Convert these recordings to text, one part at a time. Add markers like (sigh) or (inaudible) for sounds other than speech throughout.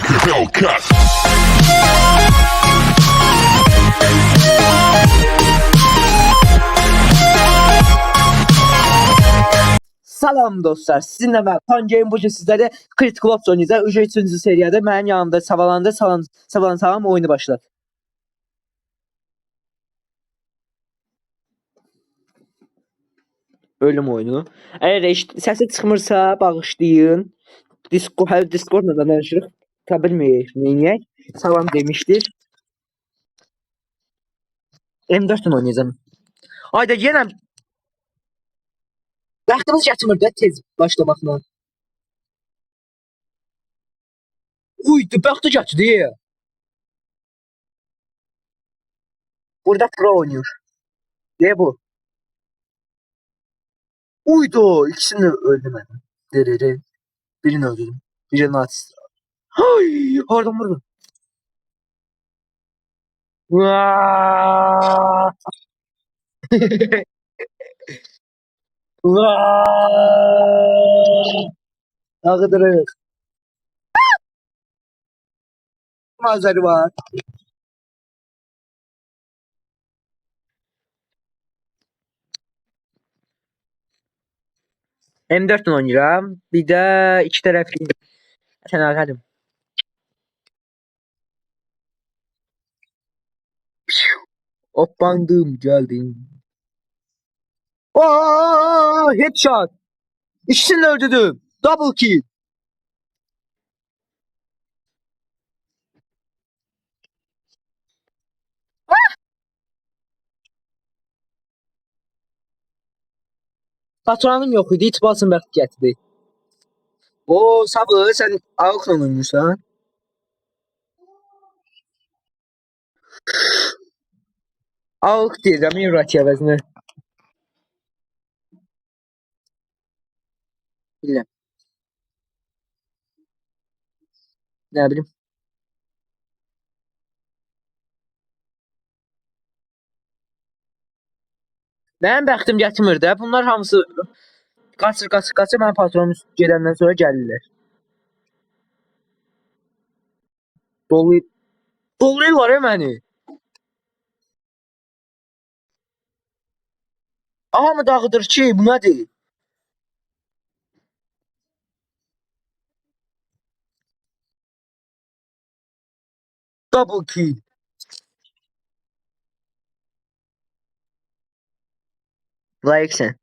like a Hellcat. Salam dostlar, sizinlə mən Pancayım bu gün sizlərə Critical Ops oynayacaq. Ücə 3-cü seriyada mənim yanımda Savalanda salam salam salam oyunu başlar. Ölüm oyunu. Əgər eşit səsi çıxmırsa bağışlayın. Disco hər Discord-la da. Ta bilməyək, neyniyək. Salam demişdir. M4 ilə oynayacağam. Ayda yenə Vaxtımız yatmır da tez başlamaqla. Uy, vaxtı geçti. Burada pro oynuyor. Ne bu? Uydu, ikisini öldüm ben. Derere. Birini öldürdüm. Birini atıştı. Hay, oradan vurdu. Vaa! Vaa! Dağıdırız. Manzarı var. M4 'le oynayıram. Bir də iki tərəfli tənaqədim. Hoppandım, geldim. Aa, headshot. İkisini öldürdüm. Double kill. Patronum yok idi, it basın bəxt gətirdi. Oo, Sabı, sən Avxla oynayırsan? Avx deyirəm, Eurasiya əvəzinə. Bilirəm. Nə bilim. Mənim bəxtim gətirmir də. Bunlar hamısı qaçır, qaçır, qaçır. Mənim patronum gedəndən sonra gəlirlər. Dolu Doluyurlar ya məni. Aha mı dağıdır ki? Bu nədir? Double kill. Layiqsən.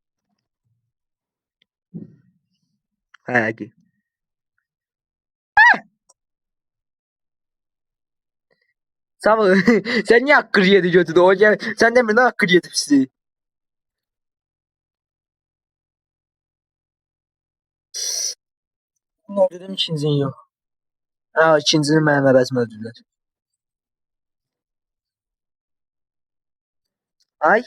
Sağ ol. Sen niye hakkır yedi gel. Sen de mi ne hakkır yedip sizi? Ne dedim ikincin yok. Ha ikincini mənim əvəzimə öldürdülər. Ay.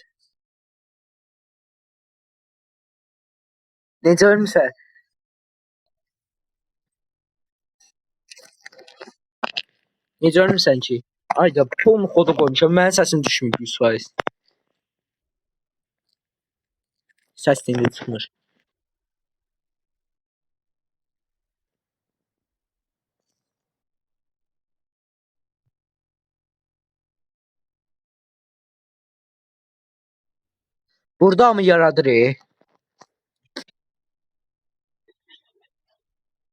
Necə ölmüsən? Necə ölmüsən ki? Ay da pul kodu koymuşam. Mənim səsim düşmür 100%. Səs dindi çıxmır. Burada mı yaradır e?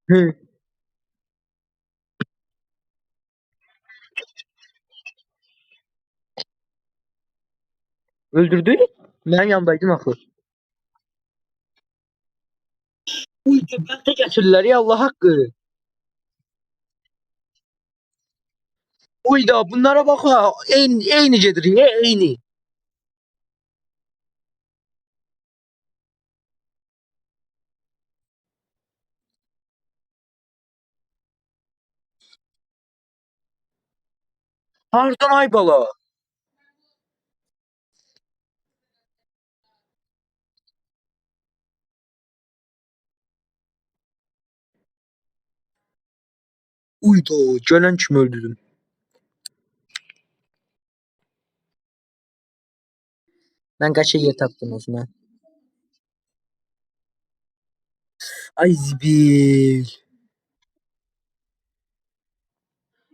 Hı. Öldürdü? Mənim yanımdaydın axı. Uy, köpəkdə gətirirlər ya Allah haqqı. Uy da bunlara bak ha. Eyni, eyni gedir ya eyni. Hardan ay bala? Uy da gələn kimi öldürdüm. Ben kaça yer taptım o zaman. Ay zibil.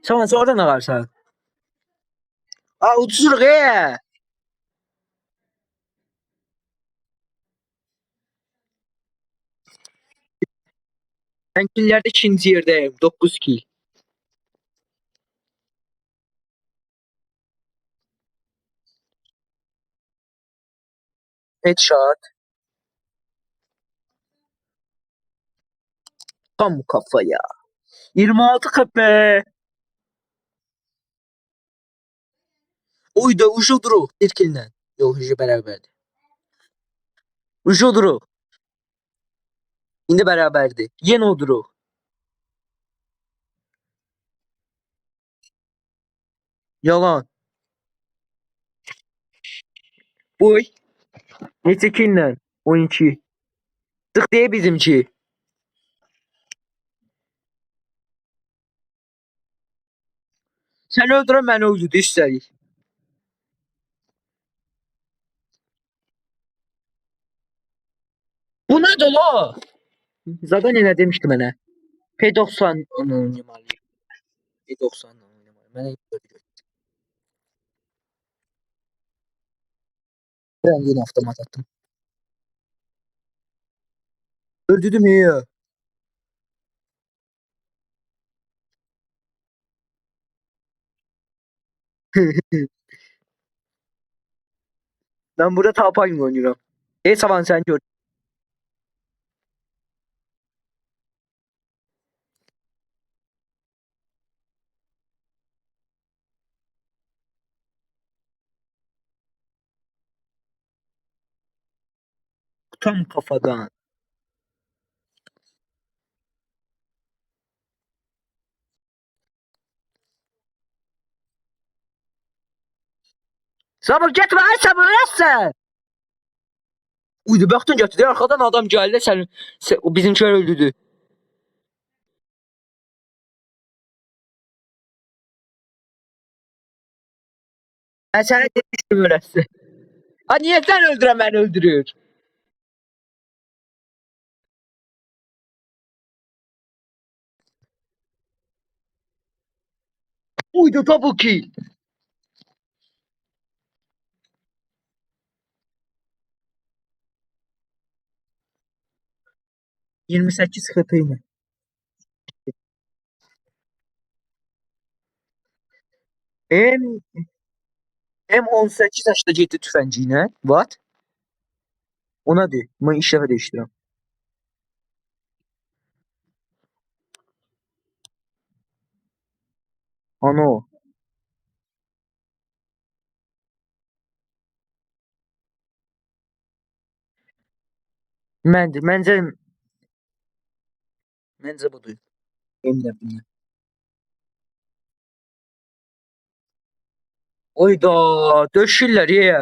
Sonra sonra ne varsa. Aa uçuruq e. Ben killerde ikinci yerdeyim. 9 kill. Headshot. Tam kafaya. 26 kapı. Duruq. Bir killlə. Yox, ucu bərabərdir. Ucu duruq. İndi bərabərdir. Yenə o duruq. Yalan. Uy. Neçə killlə? 12. Tık diye bizimki. Sen öldüren ben öldürdü üstelik. Bu ne dolu? Zaten ne demişti bana? P90 onu oynamalıyım. P90 oynamalıyım. Ben hep böyle Ben yine avtomat attım. Öldürdüm ya. (laughs) ben burada tapayım oynuyorum. E saban sen gör. Tam kafadan. Sabır gitme ay sabır etsen. Uydu baktın götürdü arkadan adam geldi sen, sen o bizimkiler öldürdü. Ben sana demiştim öylesi. Ha niye sen öldüren beni öldürüyor? Uydu double kill. Yirmi sekiz katıyla. M M18 yaşda getdi tüfəngi ilə. What? Ona de. Mən iş dəfə Ano. Məncə, məncə məncə budur. Eminəm bundan. Oyda, döşürlər ya.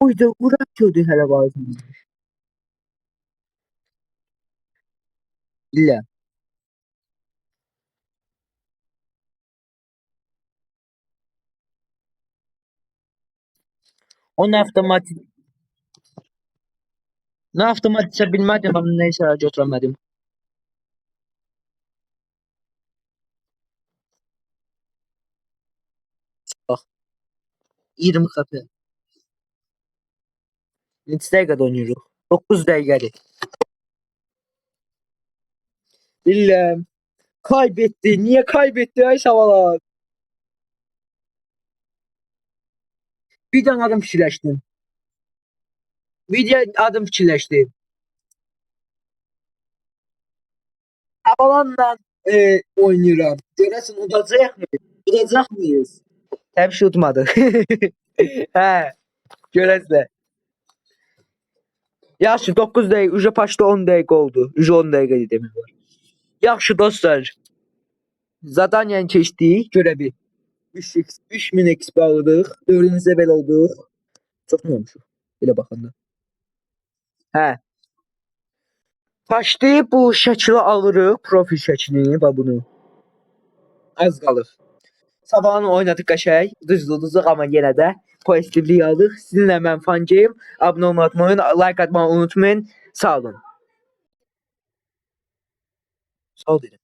Oj, då uğraşıyordu hele bazen. İlla. O ne hafta maç ne hafta maçı bilmedim ama neyse götüremedim. Bak. 20 kapı. 7 dakikada oynuyoruz. 9 dakikada. Bilmem. Kaybetti. Niye kaybetti ay şavalar? Bir tane adım fikirləşdim. Bir tane adım fikirləşdim. Avalanla e, oynayıram. Görəsən udacaqmı? Udacaqmıyız? Təbii ki, udmadı. hə, görəsən. Yaxşı 9 dəqiqə, uca paşda 10 dəqiqə oldu. Uca 10 dəqiqə demək var. Yaxşı dostlar. Zadaniyanı keçdik, görəvi. 3x 3000 XP aldıq. 4-cü level olduq. Çox mu olmuşuq? Belə baxanda. Hə. Paşdı bu şəkli alırıq, profil şəklini və bunu. Az qalır. Sabahını oynadık qəşəng. Düzdürdük amma yenə də pozitivlik aldıq. Sizinlə mən Fangeyim. Abunə olmayı unutmayın, like atmayı unutmayın. Sağ olun. Sağ ol dedim.